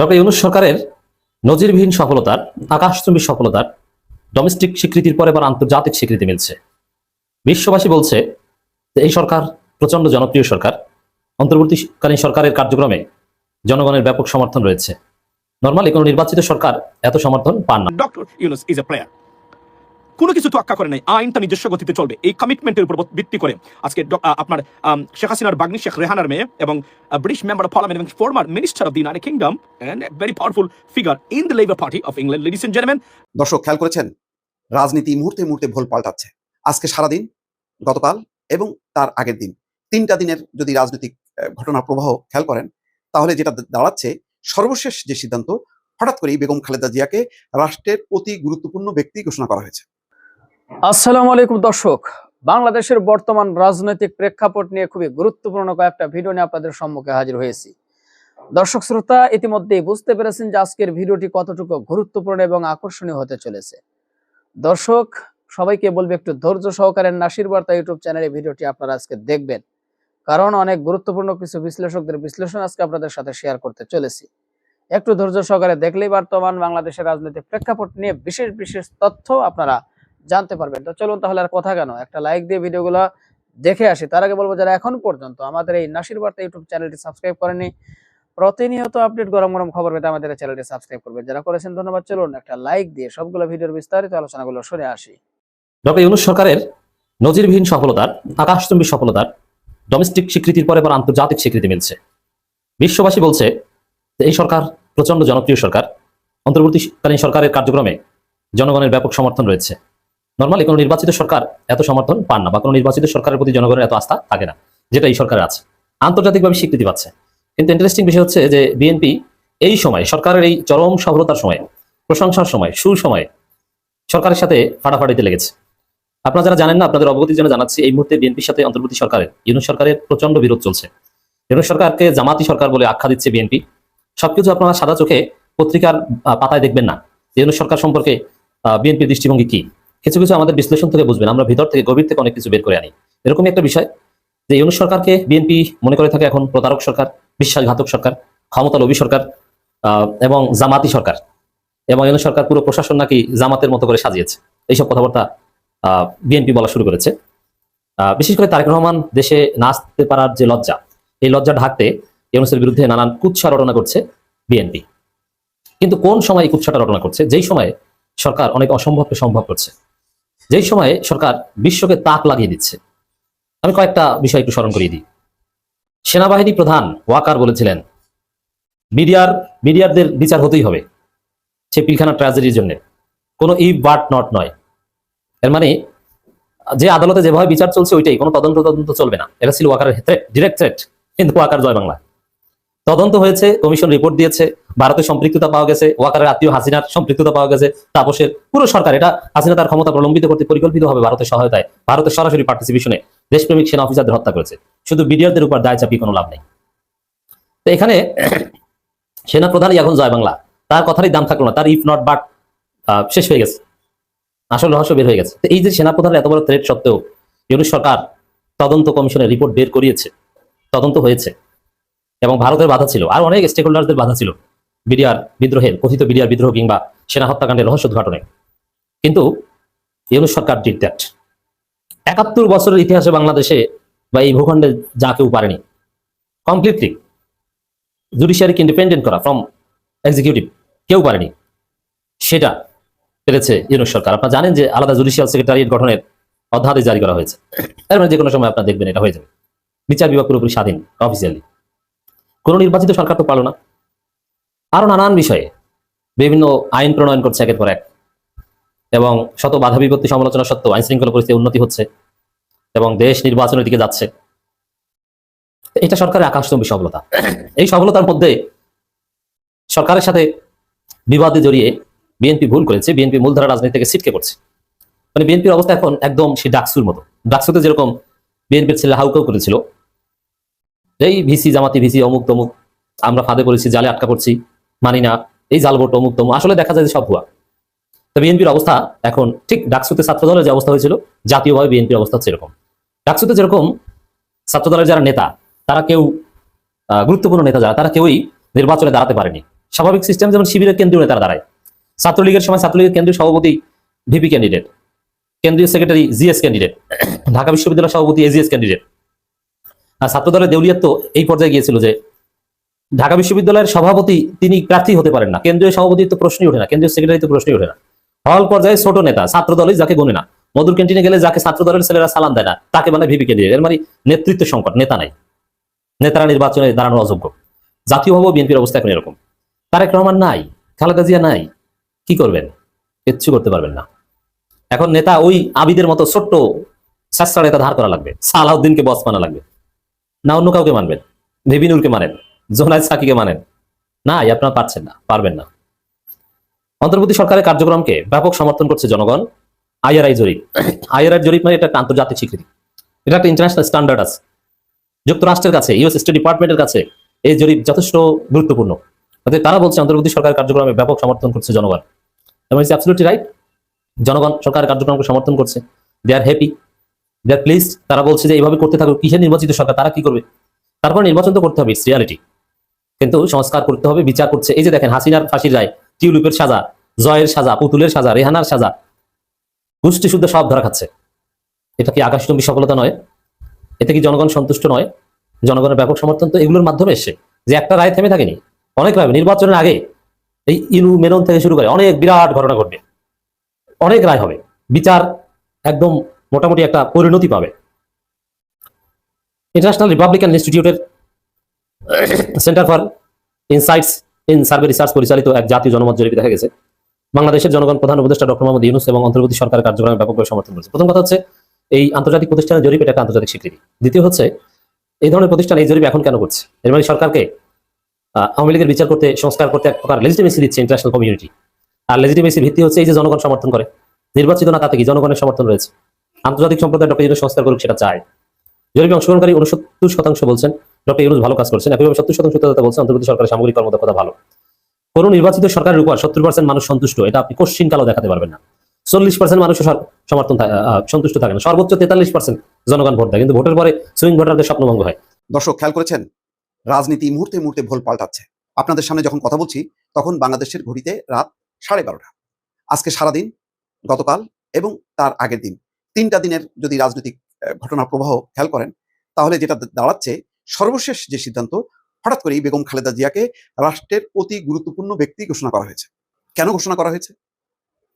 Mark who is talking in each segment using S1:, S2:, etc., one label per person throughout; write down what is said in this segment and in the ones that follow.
S1: Doctor Yunus সরকারের নজিরবিহীন সফলতার, আকাশচুম্বী সফলতার ডোমেস্টিক স্বীকৃতির পরে এবার আন্তর্জাতিক স্বীকৃতি মিলছে। বিশ্ববাসী বলছে যে এই সরকার প্রচণ্ড জনপ্রিয় সরকার। অন্তর্বর্তীকালীন সরকারের কার্যক্রমে জনগণের ব্যাপক সমর্থন রয়েছে। নর্মালি কোনো নির্বাচিত সরকার এত সমর্থন পান না।
S2: Doctor Yunus is a player কোনো কিছু তো আক্কা করে নাই। আইন তার নিজস্ব গতিতে চলবে। এই কমিটমেন্টের উপর ভিত্তি করে আজকে আপনার শেখ হাসিনার বাগ্নি শেখ রেহানার মেয়ে এবং ব্রিটিশ মেম্বার অফ পার্লামেন্ট এবং former minister of the United Kingdom and very powerful figure in the Labour Party of England ladies and gentleman
S3: দর্শক, খেয়াল করেছেন? রাজনীতি মুহূর্তে মুহূর্তে ভোল পাল্টাচ্ছে। আজকে সারাদিন, গতকাল এবং তার আগের দিন। তিনটা দিনের যদি রাজনৈতিক ঘটনা প্রবাহ খেয়াল করেন, তাহলে যেটা দাঁড়াচ্ছে, সর্বশেষ যে সিদ্ধান্ত, হঠাৎ করেই বেগম খালেদা জিয়াকে রাষ্ট্রের অতি গুরুত্বপূর্ণ ব্যক্তি ঘোষণা করা হয়েছে।
S4: আসসালামু আলাইকুম দর্শক। বাংলাদেশের বর্তমান রাজনৈতিক প্রেক্ষাপট নিয়ে খুবই গুরুত্বপূর্ণ কয়েকটা ভিডিও নিয়ে আপনাদের সম্মুখে হাজির হয়েছি। দর্শক শ্রোতা, ইতিমধ্যেই বুঝতে পেরেছেন যে আজকের ভিডিওটি কতটুকু গুরুত্বপূর্ণ এবং আকর্ষণীয় হতে চলেছে। দর্শক, সবাইকে বলবে একটু ধৈর্য সহকারে নাসির বার্তা ইউটিউব চ্যানেলে ভিডিওটি আপনারা আজকে দেখবেন। কারণ অনেক গুরুত্বপূর্ণ কিছু বিশ্লেষকদের বিশ্লেষণ আজকে আপনাদের সাথে শেয়ার করতে চলেছি। একটু ধৈর্য সহকারে দেখলেই বর্তমান বাংলাদেশের রাজনৈতিক প্রেক্ষাপট নিয়ে বিশেষ বিশেষ তথ্য আপনারা জানতে পারবেন। তো চলুন তাহলে আর কথা কেন? একটা লাইক দিয়ে ভিডিওগুলো দেখে আসি। তার আগে বলব, যারা এখন পর্যন্ত আমাদের এই নাসির বার্তা ইউটিউব চ্যানেলটি সাবস্ক্রাইব করেনি প্রতিনিয়ত আপডেট গরম গরম খবর পেতে আমাদের চ্যানেলটি সাবস্ক্রাইব করবেন। যারা করেছেন, ধন্যবাদ। চলুন একটা লাইক দিয়ে সবগুলো ভিডিওর বিস্তারিত আলোচনাগুলো শুনে আসি।
S1: ডক্টর ইউনুস সরকারের নজিরবিহীন সফলতার, আকাশচুম্বী সফলতার ডোমেস্টিক স্বীকৃতির পরে এবার আন্তর্জাতিক স্বীকৃতি মিলছে। বিশ্ববাসী বলছে যে এই সরকার প্রচণ্ড জনপ্রিয় সরকার। অন্তর্বর্তীকালীন সরকারের কার্যক্রমে জনগণের ব্যাপক সমর্থন রয়েছে। নর্মালি কোনো নির্বাচিত সরকার এত সমর্থন পান না বা কোনো নির্বাচিত সরকারের প্রতি জনগণের এত আস্থা থাকে না, যেটা এই সরকারের আছে। আন্তর্জাতিকভাবে স্বীকৃতি পাচ্ছে। কিন্তু ইন্টারেস্টিং বিষয় হচ্ছে যে বিএনপি এই সময়, সরকারের এই চরম সফলতার সময়, প্রশংসার সময়, সুসময়ে সরকারের সাথে ফাটাফাটিতে লেগেছে। আপনারা যারা জানেন না, আপনাদের অবগতির জন্য জানাচ্ছি, এই মুহূর্তে বিএনপির সাথে অন্তর্বর্তী সরকারের, ইউনুস সরকারের প্রচণ্ড বিরোধ চলছে। ইউনুস সরকারকে জামাতি সরকার বলে আখ্যা দিচ্ছে বিএনপি সবকিছু আপনারা সাদা চোখে পত্রিকার পাতায় দেখবেন না ইউনুস সরকার সম্পর্কে বিএনপির দৃষ্টিভঙ্গি কি। কিছু কিছু আমাদের বিশ্লেষণ থেকে বুঝবেন, আমরা ভিতর থেকে গভীর থেকে অনেক কিছু বের করে আনি। এরকমই একটা বিষয় যে ইউনুস সরকারকে বিএনপি মনে করে থাকে এখন প্রতারক সরকার, বিশ্বাসঘাতক সরকার ক্ষমতা লোভী সরকার এবং জামাতি সরকার। এবং ইউনুস সরকার পুরো প্রশাসন নাকি জামাতের মতো করে সাজিয়েছে। এইসব কথাবার্তা বিএনপি বলা শুরু করেছে। বিশেষ করে তারেক রহমান দেশে না আসতে পারার যে লজ্জা, এই লজ্জা ঢাকতে ইউনুসের বিরুদ্ধে নানান কুৎসা রটনা করছে বিএনপি। কিন্তু কোন সময় এই কুৎসাটা রটনা করছে? যেই সময়ে সরকার অনেক অসম্ভবকে সম্ভব করছে। যেই সময়ে সরকার বিশ্বকে তাক লাগিয়ে দিচ্ছে, আমি কয়েকটা বিষয় একটু স্মরণ করিয়ে দিই। সেনাবাহিনী প্রধান ওয়াকার বলেছিলেন মিডিয়ার বিডিআরদের বিচার হতেই হবে সে পিলখানা ট্র্যাজেডির জন্য। কোনো ই বাট নট নয়। এর মানে যে আদালতে যেভাবে বিচার চলছে ওইটাই, কোনো তদন্ত তদন্ত চলবে না। এটা ছিল ওয়াকারের থ্রেট ডিরেক্ট থ্রেট কিন্তু ওয়াকার জয় বাংলা। তদন্ত হয়েছে, কমিশন রিপোর্ট দিয়েছে, ভারতের সম্পৃক্ততা পাওয়া গেছে, ওয়াকারের আত্মীয় হাসিনার সম্পৃক্ততা পাওয়া গেছে, তাপসের পুরো সরকার, এটা হাসিনা তার ক্ষমতা প্রলম্বিত করতে পরিকল্পিত হবে ভারতের সহায়তায়, ভারতের সরাসরি পার্টিসিপেশনে দেশপ্রেমিক সেনা অফিসারদের হত্যা করেছে। শুধু বিডিআরদের উপর দায় চাপিয়ে কোনো লাভ নেই। তো এখানে সেনা প্রধানই এখন জয় বাংলা, তার কথারই দাম থাকল না, তার ইফ নট বাট শেষ হয়ে গেছে। আসল রহস্য বের হয়ে গেছে। তো এই যে সেনা প্রধানের এত বড় থ্রেট সত্ত্বেও, ইউনুস সরকার তদন্ত কমিশনের রিপোর্ট বের করিয়েছে, তদন্ত হয়েছে। এবং ভারতের বাধা ছিল। আর অনেক স্টেক হোল্ডারদের বাধা ছিল। বিডিআর বিদ্রোহের, কথিত বিডিআর বিদ্রোহ কিংবা সেনা হত্যাকাণ্ডের রহস্য উদ্ঘাটনে। কিন্তু ইউনুস সরকার ডিড দ্যাট একাত্তর বছরের ইতিহাসে বাংলাদেশে বা এই ভূখণ্ডে যা কেউ পারেনি। কমপ্লিটলি জুডিশিয়ারিকে ইন্ডিপেন্ডেন্ট করা ফ্রম এক্সিকিউটিভ কেউ পারেনি। সেটা পেরেছে ইউনুস সরকার। আপনারা জানেন যে আলাদা জুডিশিয়াল সেক্রেটারিয়েট গঠনের অধ্যাদেশ জারি করা হয়েছে। এর মানে যে কোনো সময় আপনারা দেখবেন এটা হয়ে যাবে। বিচার বিভাগ পুরোপুরি স্বাধীন অফিসিয়ালি কোনো নির্বাচিত সরকার তো পারল না। আরও নানান বিষয়ে বিভিন্ন আইন প্রণয়ন করছে একের পর এক। এবং শত বাধা বিপত্তি সমালোচনা সত্ত্বেও আইন শৃঙ্খলা পরিস্থিতি উন্নতি হচ্ছে এবং দেশ নির্বাচনের দিকে যাচ্ছে। এটা সরকারের আকাশচম্বী সফলতা। এই সফলতার মধ্যে সরকারের সাথে বিবাদে জড়িয়ে বিএনপি ভুল করেছে, বিএনপি মূলধারা রাজনীতি থেকে ছিটকে পড়ছে। মানে বিএনপির অবস্থা এখন একদম সেই ডাকসুর মতো। ডাকসুতে যেরকম বিএনপির ছেলে হাউকাউ করেছিল এই ভিসি জামাতি, ভিসি অমুক তমুক, আমরা ফাঁদে পড়েছি, জালে আটকা পড়ছি, মানি না, এই জালবোট অমুক তমুক, আসলে দেখা যায় যে সব ভুয়া। তো বিএনপির অবস্থা এখন ঠিক ডাকসুতে ছাত্র দলের যে অবস্থা হয়েছিল, জাতীয়ভাবে বিএনপির অবস্থা হচ্ছে এরকম। ডাকসুতে যেরকম ছাত্র দলের যারা নেতা, তারা কেউ গুরুত্বপূর্ণ নেতা যারা, তারা কেউই নির্বাচনে দাঁড়াতে পারেনি। স্বাভাবিক সিস্টেম যেমন শিবিরের কেন্দ্রীয় নেতারা দাঁড়ায়। ছাত্রলীগের সময় ছাত্রলীগের কেন্দ্রীয় সভাপতি ভিপি ক্যান্ডিডেট কেন্দ্রীয় সেক্রেটারি জিএস ক্যান্ডিডেট ঢাকা বিশ্ববিদ্যালয় সভাপতি এজিএস ক্যান্ডিডেট ছাত্রদলের দেউলিয়াত তো এই পর্যায়ে গিয়েছিল যে ঢাকা বিশ্ববিদ্যালয়ের সভাপতি তিনি প্রার্থী হতে পারেন না। কেন্দ্রীয় সভাপতি তো প্রশ্নই ওঠে না, কেন্দ্রীয় সেক্রেটারি তো প্রশ্নই ওঠে না। হল পর্যায়ে ছোট নেতা ছাত্র দলই যাকে গণে না। মধুর ক্যান্টিনে গেলে যাকে ছাত্র দলের ছেলেরা সালাম দেয় না, তাকে মানে ভিপি ক্যান্ডিডেট এর মানে নেতৃত্ব সংকট, নেতা নাই। নেতারা নির্বাচনে দাঁড়ানোর অযোগ্য। জাতীয়ভাবে বিএনপির অবস্থা এখন এরকম। তারেক রহমান নাই, খালেদা জিয়া নাই, কি করবেন? কিচ্ছু করতে পারবেন না। এখন নেতা ওই আবিদের মতো ছোট্ট শাস্ত্রা নেতা ধার করা লাগবে। সালাউদ্দিনকে বস মানা লাগবে। না অন্য কাউকে মানবেন। ভেবিনুরকে মানেন, জোনায়দ সাকিকে মানেন। না আপনারা পারছেন না, পারবেন না। অন্তর্বর্তী সরকারের কার্যক্রমকে ব্যাপক সমর্থন করছে জনগণ। আইআরআই জরিপ। আইআরআই জরিপ মানে এটা একটা আন্তর্জাতিক স্বীকৃতি। এটা একটা ইন্টারন্যাশনাল স্ট্যান্ডার্ড আছে। যুক্তরাষ্ট্রের কাছে ইউএস স্টেট ডিপার্টমেন্টের কাছে এই জরিপ যথেষ্ট গুরুত্বপূর্ণ। তারা বলছে, অন্তর্বর্তী সরকার কার্যক্রমে ব্যাপক সমর্থন করছে জনগণ। এবং রাইট জনগণ সরকারের কার্যক্রমকে সমর্থন করছে। They are happy they R please তারা বলছে যে এইভাবে করতে থাকুক, কিসের নির্বাচিত সরকার, তারা কি করবে? তারপর নির্বাচন তো করতে হবে ইটস রিয়ালিটি কিন্তু সংস্কার করতে হবে, বিচার করছে। এই যে দেখেন, হাসিনার ফাঁসির রায়, টিউলিপের সাজা, জয়ের সাজা, পুতুলের সাজা, রেহানার সাজা, গোষ্ঠী শুদ্ধ সব ধরা খাচ্ছে। এটা কি আকাশচুম্বী সফলতা নয়? এতে কি জনগণ সন্তুষ্ট নয়? জনগণের ব্যাপক সমর্থন তো এগুলোর মাধ্যমে এসছে। যে একটা রায় থেমে থাকেনি অনেক রায় নির্বাচনের আগে এই ইনু মেনন থেকে শুরু করে অনেক বিরাট ঘটনা ঘটবে। অনেক রায় হবে। বিচার একদম মোটামুটি একটা পরিণতি পাবে। ইন্টারন্যাশনাল রিপাবলিকান ইনস্টিটিউটের Center for Insights in Survey Research পরিচালিত এক জাতীয় জনমত জরিপে দেখা গেছে। বাংলাদেশের জনগণ প্রধান উপদেষ্টা ডক্টর মোহাম্মদ ইউনুস এবং অন্তর্বর্তী সরকারের কার্যক্রমে ব্যাপকভাবে সমর্থন করেছে। প্রথম কথা হচ্ছে, এই আন্তর্জাতিক প্রতিষ্ঠানের জরিপ এটা আন্তর্জাতিক স্বীকৃতি। দ্বিতীয় হচ্ছে, এই ধরনের প্রতিষ্ঠান এই জরিপ এখন কেন করছে? এর মানে সরকারকে আওয়ামী লীগের বিচার করতে, সংস্কার করতে এক প্রকার লেজিটিমেসি দিচ্ছে ইন্টারন্যাশনাল কমিউনিটি আর লেজিটিমেসির ভিত্তি হচ্ছে এই যে জনগণ সমর্থন করে, নির্বাচিত না তাতে কি জনগণের সমর্থন রয়েছে? আন্তর্জাতিক সম্প্রদায় ডক্টর ইউনুস সংস্কার করুক সেটা চায়। জরিপে অংশগ্রহণকারী উনসত্তর শতাংশ বলছেন, ডক্টর ইউনুস ভালো কাজ করছেন, একইভাবে সত্তর শতাংশ তথ্য বলছেন, অন্তর্বর্তী সরকারের সামগ্রিক কর্মদক্ষতা ভালো। কোন নির্বাচিত সরকারের উপর সত্তর পার্সেন্ট মানুষ সন্তুষ্ট, এটা আপনি কোশ্চিন কালো দেখাতে পারবেন না। চল্লিশ পার্সেন্ট মানুষ সমর্থন সন্তুষ্ট থাকে না। সর্বোচ্চ তেতাল্লিশ পার্সেন্ট জনগণ ভোট দেয়, কিন্তু ভোটের পরে সুইং ভোটারদের স্বপ্নভঙ্গ হয়।
S3: দর্শক, খেয়াল করেছেন? রাজনীতি মুহূর্তে মুহূর্তে ভুল পাল্টাচ্ছে। আপনাদের সামনে যখন কথা বলছি, তখন বাংলাদেশের ঘড়িতে রাত সাড়ে বারোটা। আজকে সারাদিন, গতকাল এবং তার আগের দিন। তিনটা দিনের যদি রাজনৈতিক আহ, ঘটনার প্রবাহ খেয়াল করেন তাহলে যেটা দাঁড়াচ্ছে সর্বশেষ যে সিদ্ধান্ত হঠাৎ করেই বেগম খালেদা জিয়াকে রাষ্ট্রের অতি গুরুত্বপূর্ণ ব্যক্তি ঘোষণা করা হয়েছে। কেন ঘোষণা করা হয়েছে?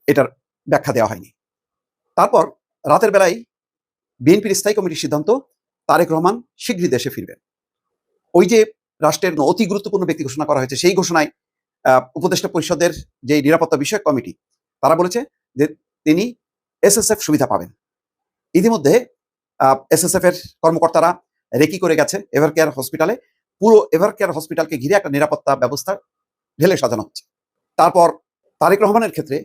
S3: এটার ব্যাখ্যা দেওয়া হয়নি। তারপর রাতের বেলায় বিএনপির স্থায়ী কমিটির সিদ্ধান্ত তারেক রহমান শীঘ্রই দেশে ফিরবেন। ওই যে রাষ্ট্রের অতি গুরুত্বপূর্ণ ব্যক্তি ঘোষণা করা হয়েছে সেই ঘোষণায় উপদেষ্টা পরিষদের যে নিরাপত্তা বিষয়ক কমিটি তারা বলেছে যে তিনি এসএসএফ সুবিধা পাবেন। ইতিমধ্যে এসএসএফ এর কর্মকর্তারা রেকি করে গেছে এভার কেয়ার হসপিটালে পুরো এভার কেয়ার হসপিটালকে ঘিরে একটা নিরাপত্তা ব্যবস্থা ঢেলে সাজানো হচ্ছে। তারপর তারেক রহমানের ক্ষেত্রে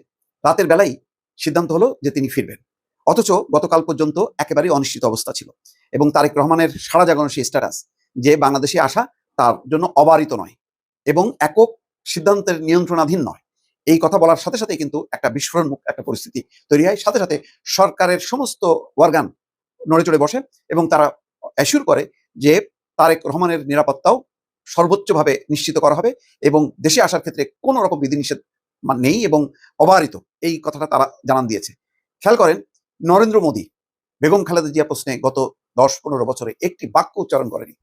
S3: রাতের বেলায় সিদ্ধান্ত হলো যে তিনি ফিরবেন। অথচ গতকাল পর্যন্ত একেবারেই অনিশ্চিত অবস্থা ছিল। এবং তারেক রহমানের সারা জাগানো সেই স্ট্যাটাস যে বাংলাদেশে আসা তার জন্য অবারিত নয়। এবং একক সিদ্ধান্তের নিয়ন্ত্রণাধীন নয়। এই কথা বলার সাথে সাথে কিন্তু একটা বিস্ফোরণমুখ একটা পরিস্থিতি তৈরি হয়। সাথে সাথে সরকারের সমস্ত ওয়ার্গান নড়ে চড়ে বসে এবং তারা অ্যাসিউর করে যে তারেক রহমানের নিরাপত্তাও সর্বোচ্চভাবে নিশ্চিত করা হবে এবং দেশে আসার ক্ষেত্রে কোনো রকম বিধিনিষেধ নেই এবং অবারিত এই কথাটা তারা জানান দিয়েছে। খেয়াল করেন, নরেন্দ্র মোদী, বেগম খালেদা জিয়া প্রশ্নে গত দশ পনেরো বছরে একটি বাক্য উচ্চারণ করেনি।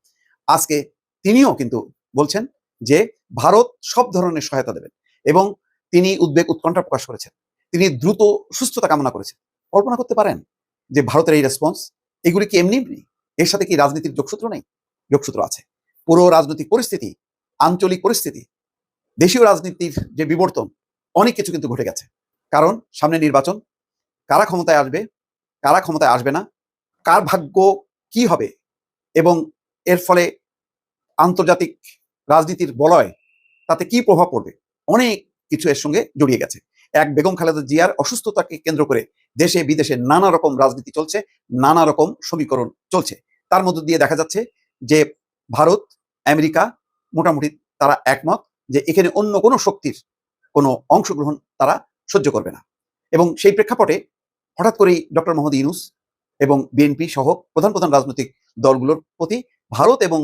S3: আজকে তিনিও কিন্তু বলছেন যে ভারত সব ধরনের সহায়তা দেবেন এবং তিনি উদ্বেগ, উৎকণ্ঠা প্রকাশ করেছেন। তিনি দ্রুত, সুস্থতা কামনা করেছেন। কল্পনা করতে পারেন যে ভারতের এই রেসপন্স এগুলি কি এমনি? এর সাথে কি রাজনীতির যোগসূত্র নেই? যোগসূত্র আছে। পুরো রাজনৈতিক পরিস্থিতি, আঞ্চলিক পরিস্থিতি, দেশীয় রাজনীতির যে বিবর্তন, অনেক কিছু কিন্তু ঘটে গেছে। কারণ সামনে নির্বাচন, কারা ক্ষমতায় আসবে, কারা ক্ষমতায় আসবে না, কার ভাগ্য কি হবে এবং এর ফলে আন্তর্জাতিক রাজনীতির বলয়, তাতে কি প্রভাব পড়বে? অনেক কিছু এর সঙ্গে জড়িয়ে গেছে। এক বেগম খালেদা জিয়ার অসুস্থতাকে কেন্দ্র করে দেশে বিদেশে নানা রকম রাজনীতি চলছে, নানা রকম সমীকরণ চলছে। তার মধ্য দিয়ে দেখা যাচ্ছে যে ভারত, আমেরিকা মোটামুটি তারা একমত যে এখানে অন্য কোনো শক্তির কোনো অংশগ্রহণ তারা সহ্য করবে না। এবং সেই প্রেক্ষাপটে হঠাৎ করেই ডক্টর মোহাম্মদ ইউনুস এবং বিএনপি সহ প্রধান প্রধান রাজনৈতিক দলগুলোর প্রতি ভারত এবং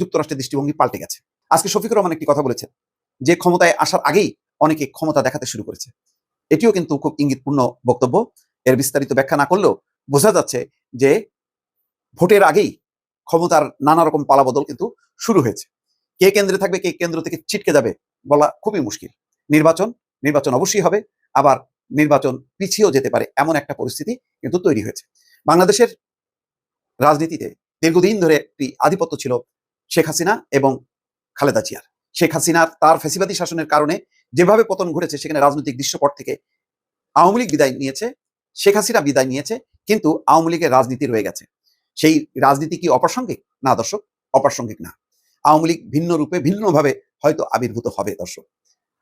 S3: যুক্তরাষ্ট্রের দৃষ্টিভঙ্গি পাল্টে গেছে। আজকে শফিকুর রহমান একটি কথা বলেছেন যে ক্ষমতায় আসার আগেই অনেকে ক্ষমতা দেখাতে শুরু করেছে। এটিও কিন্তু খুব ইঙ্গিতপূর্ণ বক্তব্য। এর বিস্তারিত ব্যাখ্যা না করলেও বোঝা যাচ্ছে যে ভোটের আগেই ক্ষমতার নানা রকম পালাবদল কিন্তু শুরু হয়েছে। কে কেন্দ্রে থাকবে, কে কেন্দ্র থেকে ছিটকে যাবে বলা খুবই মুশকিল। নির্বাচন নির্বাচন অবশ্যই হবে, আবার নির্বাচন পিছিয়েও যেতে পারে এমন একটা পরিস্থিতি কিন্তু তৈরি হয়েছে। বাংলাদেশের রাজনীতিতে দীর্ঘদিন ধরে একটি আধিপত্য ছিল শেখ হাসিনা এবং খালেদা জিয়ার। শেখ হাসিনার তার ফেসিবাদী শাসনের কারণে যেভাবে পতন ঘটেছে, সেখানে রাজনৈতিক দৃশ্যপট থেকে আওয়ামী লীগ বিদায় নিয়েছে, শেখ হাসিনা বিদায় নিয়েছে, কিন্তু আওয়ামী লীগের রাজনীতি রয়ে গেছে। সেই রাজনীতি কি অপ্রাসঙ্গিক? না দর্শক, অপ্রাসঙ্গিক না। আওয়ামী লীগ ভিন্ন রূপে, ভিন্নভাবে হয়তো আবির্ভূত হবে দর্শক।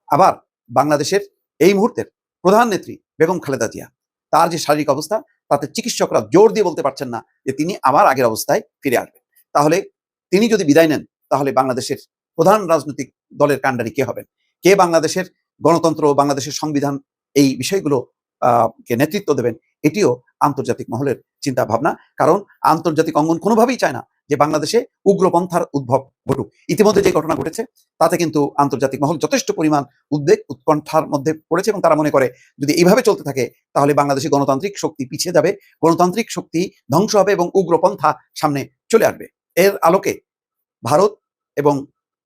S3: আবার বাংলাদেশের এই মুহূর্তের প্রধান নেত্রী বেগম খালেদা জিয়া, তার যে শারীরিক অবস্থা, তাতে চিকিৎসকরা জোর দিয়ে বলতে পারছেন না যে তিনি আবার আগের অবস্থায় ফিরে আসবেন। তাহলে তিনি যদি বিদায় নেন, তাহলে বাংলাদেশের প্রধান রাজনৈতিক দলের কাণ্ডারি কে হবেন? কে বাংলাদেশের গণতন্ত্র বাংলাদেশের সংবিধান এই বিষয়গুলো কে নেতৃত্ব দেবেন, এটিও আন্তর্জাতিক মহলের চিন্তা ভাবনা কারণ আন্তর্জাতিক অঙ্গন কোনোভাবেই চায় না যে বাংলাদেশে উগ্রপন্থার উদ্ভব ঘটুক। ইতিমধ্যে যে ঘটনা ঘটেছে, তাতে কিন্তু আন্তর্জাতিক মহল যথেষ্ট পরিমাণ উদ্বেগ, উৎকণ্ঠার মধ্যে পড়েছে এবং তারা মনে করে, যদি এইভাবে চলতে থাকে, তাহলে বাংলাদেশে গণতান্ত্রিক শক্তি পিছিয়ে যাবে, গণতান্ত্রিক শক্তি ধ্বংস হবে এবং উগ্রপন্থা সামনে চলে আসবে। এর আলোকে ভারত এবং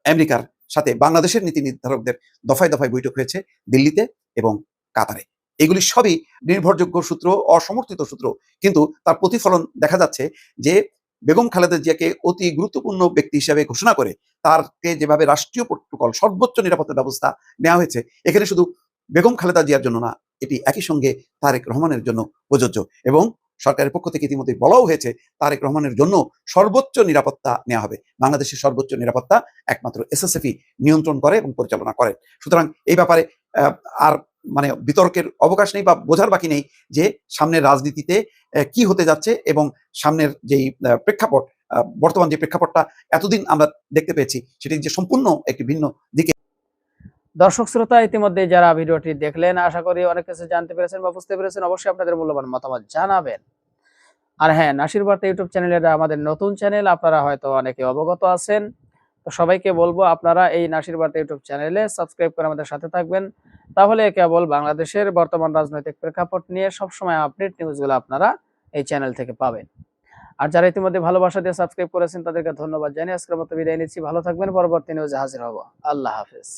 S3: আমেরিকার সাথে বাংলাদেশের নীতি নির্ধারকদের দফায় দফায় বৈঠক হয়েছে দিল্লিতে এবং কাতারে। এগুলি সবই নির্ভরযোগ্য সূত্র, অসমর্থিত সূত্র, কিন্তু তার প্রতিফলন দেখা যাচ্ছে যে বেগম খালেদা জিয়াকে অতি গুরুত্বপূর্ণ ব্যক্তি হিসাবে ঘোষণা করে তারকে যেভাবে রাষ্ট্রীয় প্রোটোকল, সর্বোচ্চ নিরাপত্তা ব্যবস্থা নেওয়া হয়েছে, এখানে শুধু বেগম খালেদা জিয়ার জন্য না, এটি একই সঙ্গে তারেক রহমানের জন্য প্রযোজ্য এবং সরকারের পক্ষ থেকে ইতিমধ্যে বলাও হয়েছে, তারেক রহমানের জন্য সর্বোচ্চ নিরাপত্তা নেওয়া হবে। বাংলাদেশের সর্বোচ্চ নিরাপত্তা একমাত্র এসএসএফই নিয়ন্ত্রণ করে এবং পরিচালনা করে। সুতরাং এই ব্যাপারে আর মানে বিতর্কের অবকাশ নেই বা বোঝার বাকি নেই যে সামনের রাজনীতিতে কি হতে যাচ্ছে এবং সামনের যেই প্রেক্ষাপট বর্তমান যে প্রেক্ষাপটটা এতদিন আমরা দেখতে পেয়েছি সেটি যে সম্পূর্ণ একটি ভিন্ন দিকে
S4: দর্শক শ্রোতা, ইতিমধ্যে যারা ভিডিওটি দেখলেন, আশা করি অনেক কিছু জানতে পেরেছেন বা বুঝতে পেরেছেন। অবশ্যই আপনাদের মূল্যবান মতামত জানাবেন। আর হ্যাঁ নাসির বার্তা ইউটিউব চ্যানেলের আমাদের নতুন চ্যানেল, আপনারা হয়তো অনেকে অবগত আছেন। তো সবাইকে বলব, আপনারা এই নাসির বার্তা ইউটিউব চ্যানেলে সাবস্ক্রাইব করে আমাদের সাথে থাকবেন। তাহলে কেবল বাংলাদেশের বর্তমান রাজনৈতিক প্রেক্ষাপট নিয়ে সবসময় আপডেট নিউজগুলো আপনারা এই চ্যানেল থেকে পাবেন। আর যারা ইতিমধ্যে ভালোবাসা দিয়ে সাবস্ক্রাইব করেছেন, তাদেরকে ধন্যবাদ জানিয়ে আজকের মতো বিদায় নিচ্ছি। ভালো থাকবেন, পরবর্তী নিউজে হাজির হব। আল্লাহ হাফেজ।